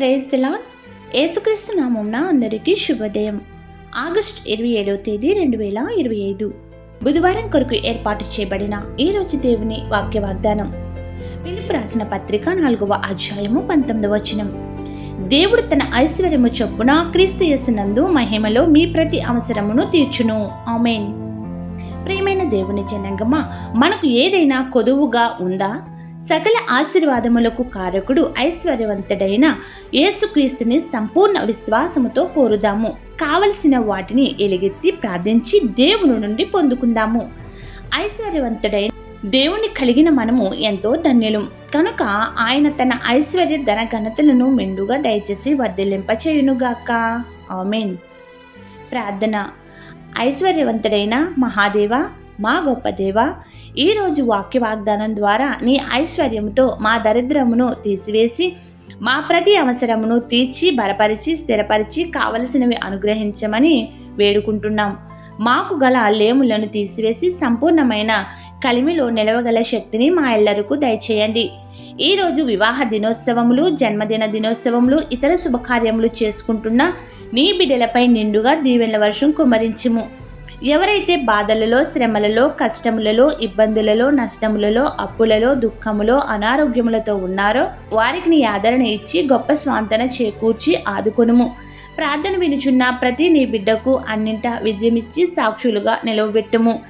Praise దిలా యేసుక్రీస్తు నామంన అందరికీ శుభోదయం. ఆగస్ట్ ఇరవై ఏడవ తేదీ రెండు వేల ఇరవై ఐదు. బుధవారం కొరకు ఏర్పాటు చేయబడిన ఈ రోజు దేవుని వాక్య వాగ్దానం. పిలుపు రాసిన పత్రిక నాలుగవ అధ్యాయము పంతొమ్మిదవ వచనం. దేవుడు తన ఐశ్వర్యము చొప్పున క్రీస్తు యేసునందు మహిమలో మీ ప్రతి అవసరమును తీర్చును. ఆమెన్. ప్రియమైన దేవుని జనంగమా మనకు ఏదైనా కొదువుగా ఉందా? సకల ఆశీర్వాదములకు కారకుడు ఐశ్వర్యవంతుడైన యేసుక్రీస్తుని సంపూర్ణ విశ్వాసముతో కోరుదాము. కావలసిన వాటిని ఎలుగెత్తి ప్రార్థించి దేవుని నుండి పొందుకుందాము. ఐశ్వర్యవంతుడైన దేవుని కలిగిన మనము ఎంతో ధన్యులం. కనుక ఆయన తన ఐశ్వర్య ధన ఘనతలను మెండుగా దయచేసి వర్ధిల్లింపచేయునుగాక. ఆమెన్. ప్రార్థన. ఐశ్వర్యవంతుడైన మహాదేవ మా గొప్ప దేవ ఈరోజు వాక్య వాగ్దానం ద్వారా నీ ఐశ్వర్యముతో మా దరిద్రమును తీసివేసి మా ప్రతి అవసరమును తీర్చి బలపరిచి స్థిరపరిచి కావలసినవి అనుగ్రహించమని వేడుకుంటున్నాం. మాకు గల లేములను తీసివేసి సంపూర్ణమైన కలిమిలో నిలవగల శక్తిని మా ఎల్లరకు దయచేయండి. ఈరోజు వివాహ దినోత్సవములు జన్మదిన దినోత్సవములు ఇతర శుభకార్యములు చేసుకుంటున్న నీ బిడ్డలపై నిండుగా దీవెనల వర్షం కుమరించుము ఎవరైతే బాధలలో శ్రమలలో కష్టములలో ఇబ్బందులలో నష్టములలో అప్పులలో దుఃఖములో అనారోగ్యములతో ఉన్నారో వారికి నీ ఆదరణ ఇచ్చి గొప్ప స్వాంతన చేకూర్చి ఆదుకొనుము. ప్రార్థన వినుచున్న ప్రతి నీ బిడ్డకు అన్నింట విజయమిచ్చి సాక్షులుగా నిలవబెట్టుము.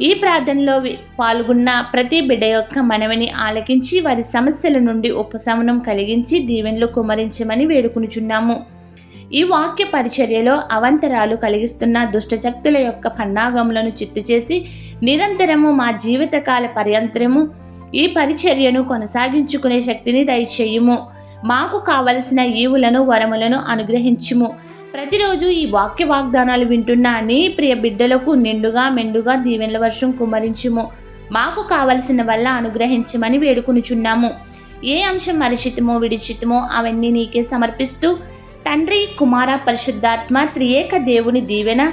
ఈ ప్రార్థనలో పాల్గొన్న ప్రతి బిడ్డ యొక్క మనవిని ఆలకించి వారి సమస్యల నుండి ఉపశమనం కలిగించి దీవెనలు కుమరించమని వేడుకునుచున్నాము. ఈ వాక్య పరిచర్యలో అవంతరాలు కలిగిస్తున్న దుష్టశక్తుల యొక్క పన్నాగములను చిత్తు చేసి నిరంతరము మా జీవితకాల పర్యంతరము ఈ పరిచర్యను కొనసాగించుకునే శక్తిని దయచేయుము. మాకు కావలసిన ఈవులను వరములను అనుగ్రహించుము. ప్రతిరోజు ఈ వాక్య వాగ్దానాలు వింటున్న నీ ప్రియ బిడ్డలకు నిండుగా మెండుగా దీవెనల వర్షం కుమరించుము మాకు కావలసిన వల్ల అనుగ్రహించమని వేడుకునుచున్నాము. ఏ అంశం మరిచితమో విడిచితమో అవన్నీ నీకే సమర్పిస్తూ తండ్రి కుమార పరిశుద్ధాత్మ త్రియేక దేవుని దీవెన.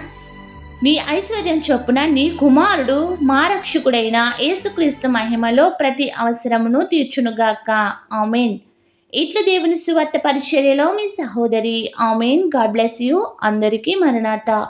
నీ ఐశ్వర్యం చొప్పున నీ కుమారుడు మా రక్షకుడైన యేసుక్రీస్తు మహిమలో ప్రతి అవసరమును తీర్చునుగాక. ఆమెన్. ఇట్ల దేవుని సువార్త పరిచర్యలో మీ సహోదరి ఆమెన్. God bless you. అందరికీ మరణాత.